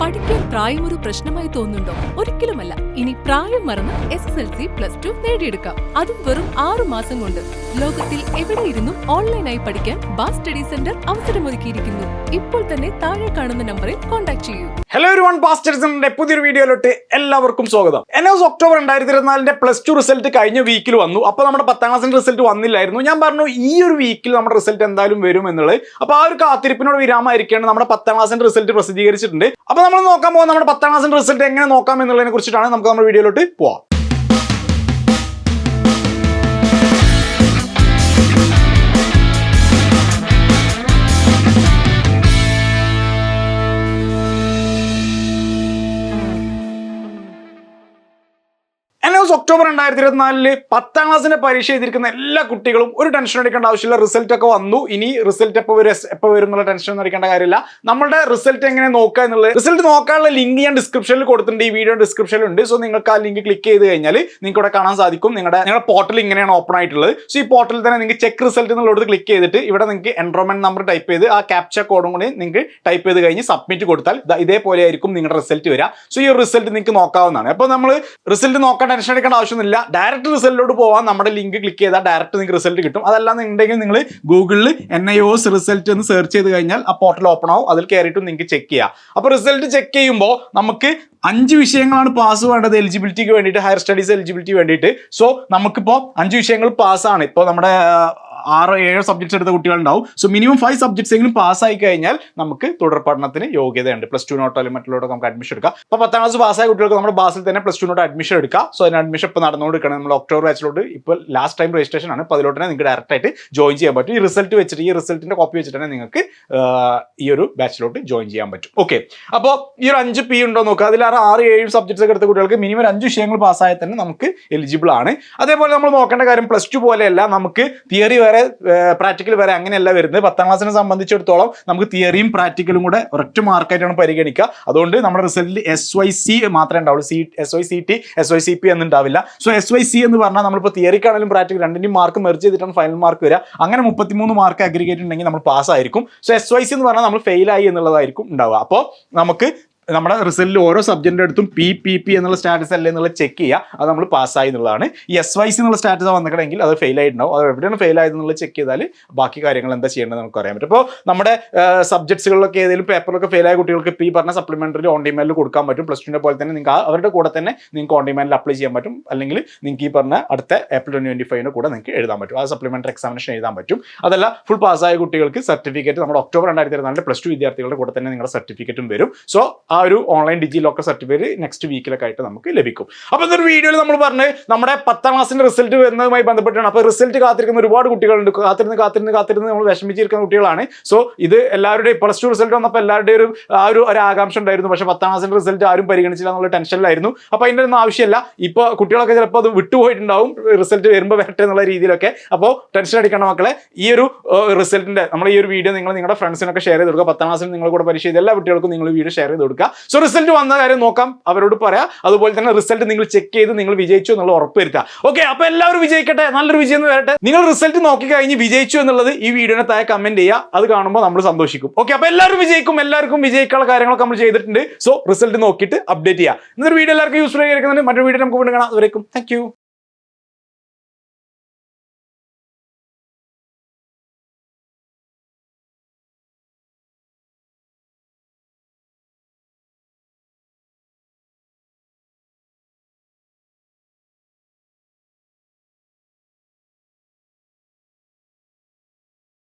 പഠിക്കാൻ പ്രായം ഒരു പ്രശ്നമായി തോന്നുന്നുണ്ടോ? ഒരിക്കലുമല്ല. ഇനി പ്രായം മറന്ന് S S L C plus two നേടിയെടുക്കാം. അതും വെറും ആറു മാസം കൊണ്ട്. ലോകത്തിൽ എവിടെ ഇരുന്നും ഓൺലൈനായി പഠിക്കാൻ ബാസ് സ്റ്റഡി സെന്റർ അവസരമൊരുക്കിയിരിക്കുന്നു. ഇപ്പോൾ തന്നെ താഴെ കാണുന്ന നമ്പറിൽ കോൺടാക്ട് ചെയ്യൂ. ഹലോ ഒരു വൺ പാസ്റ്റേഴ്സിന്റെ പുതിയൊരു വീഡിയോയിലോട്ട് എല്ലാവർക്കും സ്വാഗതം. എൻ എസ് ഒക്ടോബർ രണ്ടായിരത്തി ഇരുപത്തിനാലിന്റെ പ്ലസ് ടു റിസൾട്ട് കഴിഞ്ഞ വീക്കിൽ വന്നു. അപ്പൊ നമ്മുടെ പത്താം ക്ലാസ്സിന്റെ റിസൾട്ട് വന്നില്ലായിരുന്നു. ഞാൻ പറഞ്ഞു ഈ ഒരു വീക്കിൽ നമ്മുടെ റിസൾട്ട് എന്തായാലും വരും എന്നുള്ളത്. അപ്പൊ ആ ഒരു കാത്തിരിപ്പിനോട് വിരാമായിരിക്കുകയാണ് നമ്മുടെ പത്താം ക്ലാസ്സിന്റെ റിസൾട്ട് പ്രസിദ്ധീകരിച്ചിട്ടുണ്ട്. അപ്പൊ നമ്മൾ നോക്കാൻ പോകുന്നത് നമ്മുടെ പത്താം ക്ലാസ്സിന്റെ റിസൾട്ട് എങ്ങനെ നോക്കാം എന്നുള്ളതിനെ കുറിച്ചിട്ടാണ്. നമുക്ക് നമ്മുടെ വീഡിയോയിലോട്ട് പോവാം. ഒക്ടോബർ രണ്ടായിരത്തി ഇരുപത്തിനാലിൽ പത്താം ക്ലാസ്സിന്റെ പരീക്ഷ എഴുതിയിരിക്കുന്ന എല്ലാ കുട്ടികളും ഒരു ടെൻഷൻ അടിക്കേണ്ട ആവശ്യമില്ല. റിസൾട്ട് ഒക്കെ വന്നു. ഇനി റിസൾട്ട് എപ്പോൾ വരും എപ്പോൾ വരും എന്നുള്ള ടെൻഷൻ ഒന്നും അടിക്കേണ്ട കാര്യമില്ല. നമ്മുടെ റിസൾട്ട് എങ്ങനെ നോക്കുക എന്നുള്ളത് റിസൾട്ട് നോക്കാനുള്ള ലിങ്ക് ഞാൻ ഡിസ്ക്രിപ്ഷനിൽ കൊടുത്തിട്ടുണ്ട്. ഈ വീഡിയോ ഡിസ്ക്രിപ്ഷനിൽ ഉണ്ട് സോ നിങ്ങൾക്ക് ആ ലിങ്ക് ക്ലിക്ക് ചെയ്ത് കഴിഞ്ഞാൽ നിങ്ങൾക്ക് ഇവിടെ കാണാൻ സാധിക്കും. നിങ്ങളുടെ നിങ്ങളുടെ പോർട്ടൽ ഇങ്ങനെയാണ് ഓപ്പൺ ആയിട്ടുള്ളത്. സോ ഈ പോർട്ടലിൽ തന്നെ നിങ്ങൾക്ക് ചെക്ക് റിസൾട്ട് എന്നുള്ളത് ക്ലിക്ക് ചെയ്തിട്ട് ഇവിടെ നിങ്ങൾക്ക് എൻറോൾമെന്റ് നമ്പർ ടൈപ്പ് ചെയ്ത് ആ ക്യാപ്ച കോഡും കൂടി നിങ്ങൾക്ക് ടൈപ്പ് ചെയ്ത് കഴിഞ്ഞ് സബ്മിറ്റ് കൊടുത്താൽ ഇതേപോലെ ആയിരിക്കും നിങ്ങളുടെ റിസൾട്ട് വരിക. സോ ഈ റിസൾട്ട് നിങ്ങൾക്ക് നോക്കാവുന്നതാണ്. അപ്പോൾ നമ്മൾ റിസൾട്ട് നോക്കാൻ ടെൻഷൻ എടുക്കേണ്ട ആവശ്യമൊന്നുമില്ല. ഡയറക്റ്റ് റിസൾട്ടിലോട്ട് പോകാൻ നമ്മുടെ ലിങ്ക് ക്ലിക്ക് ചെയ്താൽ ഡയറക്റ്റ് നിങ്ങൾക്ക് റിസൾട്ട് കിട്ടും. അതല്ലാന്നുണ്ടെങ്കിൽ നിങ്ങൾ ഗൂഗിളിൽ N I O S result എന്ന് സെർച്ച് ചെയ്ത് കഴിഞ്ഞാൽ ആ പോർട്ടൽ ഓപ്പൺ ആവും. അതിൽ കയറിയിട്ടും നിങ്ങൾക്ക് ചെക്ക് ചെയ്യാം. അപ്പോൾ റിസൾട്ട് ചെക്ക് ചെയ്യുമ്പോൾ നമുക്ക് അഞ്ച് വിഷയങ്ങളാണ് പാസ് വേണ്ടത് എലിജിബിലിറ്റിക്ക് വേണ്ടിയിട്ട് ഹയർ സ്റ്റഡീസ് എലിജിബിലിറ്റി വേണ്ടിയിട്ട്. സോ നമുക്കിപ്പോൾ അഞ്ച് വിഷയങ്ങൾ പാസ്സാണ് ഇപ്പോൾ നമ്മുടെ ആറോ ഏഴോ സബ്ജക്ട്സ് എടുത്ത കുട്ടികളുണ്ടാവും. സോ മിനിമം ഫൈവ് സബ്ജക്ട്സ് എങ്കിലും പാസ്സായി കഴിഞ്ഞാൽ നമുക്ക് തുടർ പഠനത്തിന് യോഗ്യതയുണ്ട്. പ്ലസ് ടു നോട്ടോ അല്ലെങ്കിൽ മറ്റുള്ളവർക്ക് നമുക്ക് അഡ്മിഷൻ എടുക്കാം. അപ്പോൾ പത്താം ക്ലാസ് പാസ്സായ കുട്ടികൾക്ക് നമ്മുടെ ബാസിൽ തന്നെ പ്ലസ് ടു നോട്ട് അഡ്മിഷൻ എടുക്കാം. സോ അതിന് അഡ്മിഷൻ ഇപ്പോൾ നടന്നുകൊടുക്കണം നമ്മൾ ഒക്ടോബർ ബാച്ചിലോട്ട് ഇപ്പോൾ ലാസ്റ്റ് ടൈം രജിസ്ട്രേഷൻ ആണ്. അപ്പോൾ അതിലോട്ട് തന്നെ നിങ്ങൾക്ക് ഡയറക്റ്റ് ആയിട്ട് ജോയിൻ ചെയ്യാൻ പറ്റും. ഈ റിസൾട്ട് വെച്ചിട്ട് ഈ റിസൾട്ടിന്റെ കോപ്പി വെച്ചിട്ട് തന്നെ നിങ്ങൾക്ക് ഈ ഒരു ബാച്ചിലോട്ട് ജോയിൻ ചെയ്യാൻ പറ്റും. ഓക്കെ അപ്പോൾ ഈ ഒരു അഞ്ച് പി ഉണ്ടോ നോക്കുക. അതിൽ ആറ് ആറ് ഏഴ് സബ്ജക്ട്സ് ഒക്കെ എടുത്ത കുട്ടികൾക്ക് മിനിമം അഞ്ച് വിഷയങ്ങൾ പാസ്സായാൽ തന്നെ നമുക്ക് എലിജിബിൾ ആണ്. അതേപോലെ നമ്മൾ നോക്കേണ്ട കാര്യം പ്ലസ് ടു പോലെയല്ല. നമുക്ക് തിയറി വേറെ പ്രാക്ടിക്കൽ വേറെ അങ്ങനെയല്ല വരുന്നത്. പത്താം ക്ലാസ്സിനെ സംബന്ധിച്ചിടത്തോളം നമുക്ക് തിയറിയും പ്രാക്ടിക്കലും കൂടെ ഒരൊറ്റ മാർക്കായിട്ടാണ് പരിഗണിക്കുക. അതുകൊണ്ട് നമ്മുടെ റിസൾട്ടിൽ എസ് വൈ സി മാത്രമേ ഉണ്ടാവുള്ളൂ. C S Y C T S Y C P എന്നുണ്ടാവില്ല so S Y C എന്ന് പറഞ്ഞാൽ നമ്മളിപ്പോൾ തിയറിക്കാണെങ്കിലും പ്രാക്ടിക്കൽ രണ്ടിന്റെയും മാർക്ക് മെർജ് ചെയ്തിട്ടാണ് ഫൈനൽ മാർക്ക് വരിക. അങ്ങനെ മുപ്പത്തിമൂന്ന് മാർക്ക് അഗ്രിഗേറ്റ് ഉണ്ടെങ്കിൽ നമ്മൾ പാസ്സായിരിക്കും സോ എസ് വൈ സി എന്ന് പറഞ്ഞാൽ നമ്മൾ ഫെയിലായി എന്നുള്ളതായിരിക്കും ഉണ്ടാവുക. അപ്പോൾ നമുക്ക് നമ്മുടെ റിസൾട്ടിൽ ഓരോ സബ്ജക്റ്റിന്റെ അടുത്തും പി പി പി എന്നുള്ള സ്റ്റാറ്റസ് അല്ലേ എന്നുള്ള ചെക്ക് ചെയ്യുക അത് നമ്മൾ പാസ്സായി എന്നുള്ളതാണ്. എസ് വൈ സി എന്നുള്ള സ്റ്റാറ്റസ് വന്നിട്ടുണ്ടെങ്കിൽ അത് ഫെയിൽ ആയിട്ടുണ്ടാവും. അത് എവിടെയാണ് ഫെയിൽ ആയതെന്നുള്ളത് ചെക്ക് ചെയ്താൽ ബാക്കി കാര്യങ്ങൾ എന്താ ചെയ്യേണ്ടത് നമുക്ക് അറിയാൻ പറ്റും. അപ്പോൾ നമ്മുടെ സബ്ജക്ട്സുകളിലൊക്കെ ഏതെങ്കിലും പേപ്പറിലൊക്കെ ഫെയിൽ ആയ കുട്ടികൾക്ക് ഇപ്പോൾ ഈ പറഞ്ഞ സപ്ലിമെന്ററി ഓൺ ഡിമാൻഡിൽ കൊടുക്കാൻ പറ്റും. പ്ലസ് ടുവിന്റെ പോലെ തന്നെ നിങ്ങൾക്ക് അവരുടെ കൂടെ തന്നെ നിങ്ങൾക്ക് ഓൺ ഡിമാൻഡിൽ അപ്ലൈ ചെയ്യാൻ പറ്റും. അല്ലെങ്കിൽ നിങ്ങൾക്ക് ഈ പറഞ്ഞ അടുത്ത ഏപ്രിൽ ട്വന്റി ഫൈവിന് കൂടെ നിങ്ങൾക്ക് എഴുതാൻ പറ്റും. ആ സപ്ലിമെന്ററി എക്സാമിനേഷൻ എഴുതാൻ പറ്റും. അതല്ല ഫുൾ പാസ്സായ കുട്ടികൾക്ക് സർട്ടിഫിക്കറ്റ് നമ്മുടെ ഒക്ടോബർ രണ്ടായിരത്തി ഇരുപത്തിനാലിന്റെ പ്ലസ് ടു വിദ്യാർത്ഥികളുടെ കൂടെ തന്നെ നിങ്ങളുടെ സർട്ടിഫിക്കറ്റും വരും. സോ ആ ഒരു ഓൺലൈൻ ഡിജി ലോക്കർ സർട്ടിഫിക്കറ്റ് നെക്സ്റ്റ് വീക്കിലൊക്കെ ആയിട്ട് നമുക്ക് ലഭിക്കും. അപ്പോൾ ഇന്നൊരു വീഡിയോയിൽ നമ്മൾ പറഞ്ഞ് നമ്മുടെ പത്താം ക്ലാസ്സിന്റെ റിസൾട്ട് വരുന്നതുമായി ബന്ധപ്പെട്ടാണ്. അപ്പോൾ റിസൾട്ട് കാത്തിരിക്കുന്ന ഒരുപാട് കുട്ടികളുണ്ട്. കാത്തിരുന്ന് കാത്തിരുന്ന് കാത്തിരുന്ന് നമ്മൾ വിഷമിച്ചിരിക്കുന്ന കുട്ടികളാണ്. സോ ഇത് എല്ലാവരുടെയും പ്ലസ് ടു റിസൾട്ട് വന്നപ്പോൾ എല്ലാവരുടെയും ഒരു ആ ഒരു ഒരു ആകാംക്ഷ ഉണ്ടായിരുന്നു. പക്ഷേ പത്താം ക്ലാസ്സിന്റെ റിസൾട്ട് ആരും പരിഗണിച്ചില്ല എന്നുള്ള ടെൻഷനിലായിരുന്നു അപ്പോൾ അതിന്റെ ഒന്നും ആവശ്യമില്ല. ഇപ്പോൾ കുട്ടികളൊക്കെ ചിലപ്പോൾ അത് വിട്ടുപോയിട്ടുണ്ടാവും. റിസൾട്ട് വരുമ്പോൾ വരട്ടെ എന്നുള്ള രീതിയിലൊക്കെ. അപ്പോൾ ടെൻഷൻ അടിക്കേണ്ട മക്കളെ. ഈ ഒരു റിസൾട്ടിന്റെ നമ്മൾ ഈ ഒരു വീഡിയോ നിങ്ങൾ നിങ്ങളുടെ ഫ്രണ്ട്സിനൊക്കെ ഷെയർ ചെയ്ത് കൊടുക്കുക. പത്താം ക്ലാസ്സിൽ നിങ്ങൾ കൂടെ പരീക്ഷ ചെയ്ത എല്ലാ കുട്ടികൾക്കും നിങ്ങൾ വീഡിയോ ഷെയർ ചെയ്ത് കൊടുക്കുക. സോ റിസൾട്ട് വന്ന കാര്യം നോക്കാം. അവരോട് പറയാം. അതുപോലെ തന്നെ റിസൾട്ട് നിങ്ങൾ ചെക്ക് ചെയ്ത് നിങ്ങൾ വിജയിച്ചു എന്നുള്ള ഉറപ്പ് വരുത്തുക. ഓക്കെ അപ്പൊ എല്ലാവരും വിജയിക്കട്ടെ? നല്ലൊരു വിജയം എന്ന് വരട്ടെ. നിങ്ങൾ റിസൾട്ട് നോക്കി കഴിഞ്ഞ് വിജയിച്ചു എന്നുള്ളത് ഈ വീഡിയോനെ താഴെ കമന്റ് ചെയ്യുക. അത് കാണുമ്പോൾ നമ്മൾ സന്തോഷിക്കും. ഓക്കെ അപ്പൊ എല്ലാവരും വിജയിക്കും. എല്ലാവർക്കും വിജയിക്കാനുള്ള കാര്യങ്ങളൊക്കെ നമ്മൾ ചെയ്തിട്ടുണ്ട്. സോ റിസൾട്ട് നോക്കിയിട്ട് അപ്ഡേറ്റ് ചെയ്യുക. ഇന്നൊരു വീഡിയോ എല്ലാവർക്കും യൂസ്ഫുൾ ആയിരിക്കുന്നുണ്ട്. മറ്റൊരു വീഡിയോ നമുക്ക് വീണ്ടും കാണാം. അതുവരേക്കും. താങ്ക്